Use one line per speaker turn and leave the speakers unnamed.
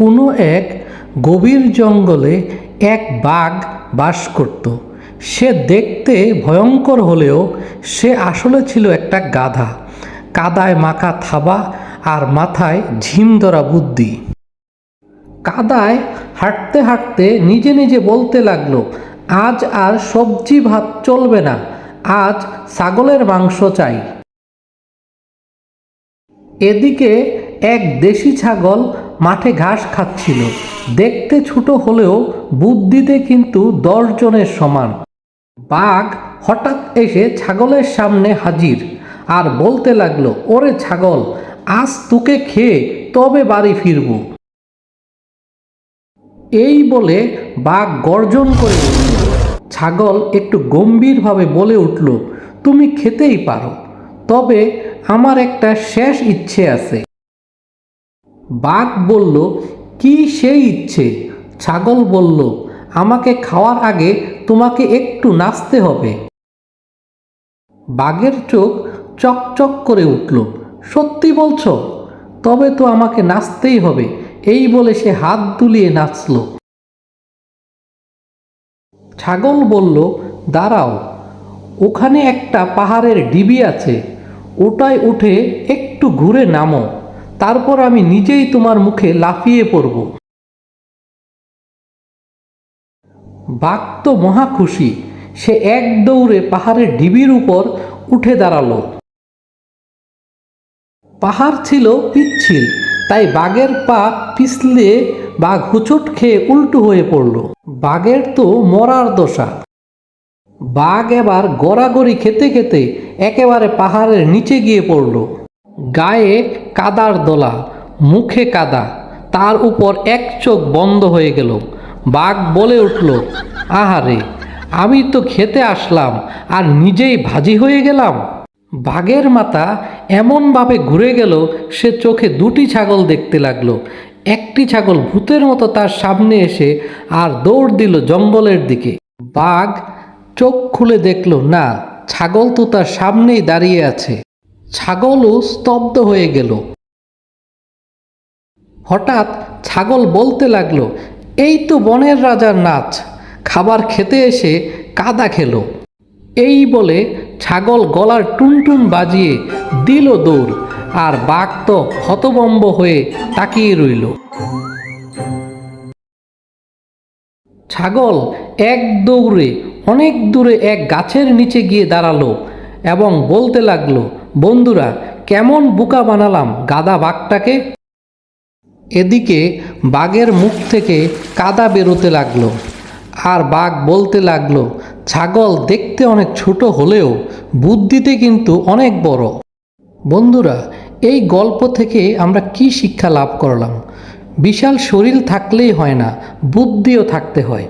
কোনো এক গভীর জঙ্গলে এক বাঘ বাস করত। সে দেখতে ভয়ঙ্কর হলেও সে আসলে ছিল একটা গাধা। কাদায় মাখা থাবা আর মাথায় ঝিম ধরা বুদ্ধি। কাদায় হাঁটতে হাঁটতে নিজে নিজে বলতে লাগল, আজ আর সবজি ভাত চলবে না, আজ ছাগলের মাংস চাই। এদিকে এক দেশি ছাগল মাঠে ঘাস খাচ্ছিল। দেখতে ছোট হলেও বুদ্ধিতে কিন্তু দশ জনের সমান। বাঘ হঠাৎ এসে ছাগলের সামনে হাজির আর বলতে লাগল, ওরে ছাগল, আজ তোকে খেয়ে তবে বাড়ি ফিরব। এই বলে বাঘ গর্জন করে উঠল। ছাগল একটু গম্ভীরভাবে বলে উঠল, তুমি খেতেই পারো, তবে আমার একটা শেষ ইচ্ছে আছে। বাঘ বলল, কি সেই ইচ্ছে? ছাগল বলল, আমাকে খাওয়ার আগে তোমাকে একটু নাচতে হবে। বাঘের চোখ চকচক করে উঠল, সত্যি বলছো? তবে তো আমাকে নাচতেই হবে। এই বলে সে হাত দুলিয়ে নাচল। ছাগল বলল, দাঁড়াও, ওখানে একটা পাহাড়ের ডিবি আছে, ওটায় উঠে একটু ঘুরে নামো। তারপর আমি নিজেই তোমার মুখে লাফিয়ে পড়ব। বাঘ তো মহা খুশি, সে এক দৌড়ে পাহাড়ের ডিবির উপর উঠে দাঁড়াল। পাহাড় ছিল পিচ্ছিল, তাই বাঘের পা পিছলে বাঘ হুচট খেয়ে উল্টো হয়ে পড়ল। বাঘের তো মরার দশা। বাঘ এবার গড়াগড়ি খেতে খেতে একেবারে পাহাড়ের নিচে গিয়ে পড়ল। গায়ে কাদার দোলা, মুখে কাদা, তার উপর এক চোখ বন্ধ হয়ে গেল। বাঘ বলে উঠল, আহারে, আমি তো খেতে আসলাম আর নিজেই ভাজি হয়ে গেলাম। বাঘের মাথা এমনভাবে ঘুরে গেল, সে চোখে দুটি ছাগল দেখতে লাগল। একটি ছাগল ভূতের মতো তার সামনে এসে আর দৌড় দিল জঙ্গলের দিকে। বাঘ চোখ খুলে দেখল, না, ছাগল তো তার সামনেই দাঁড়িয়ে আছে। ছাগলও স্তব্ধ হয়ে গেল। হঠাৎ ছাগল বলতে লাগল, এই তো বনের রাজার নাচ, খাবার খেতে এসে কাদা খেলো। এই বলে ছাগল গলার টুনটুন বাজিয়ে দিল দৌড়, আর বাঘ তো হতবম্ব হয়ে তাকিয়ে রইল। ছাগল এক দৌড়ে অনেক দূরে এক গাছের নিচে গিয়ে দাঁড়াল এবং বলতে লাগল বন্ধুরা, কেমন বোকা বানালাম গাদা বাঘটাকে? এদিকে বাঘের মুখ থেকে কাদা বেরোতে লাগল, আর বাঘ বলতে লাগল, ছাগল দেখতে অনেক ছোট হলেও বুদ্ধিতে কিন্তু অনেক বড়। বন্ধুরা, এই গল্প থেকে আমরা কি শিক্ষা লাভ করলাম? বিশাল শরীর থাকলেই হয় না, বুদ্ধিও থাকতে হয়।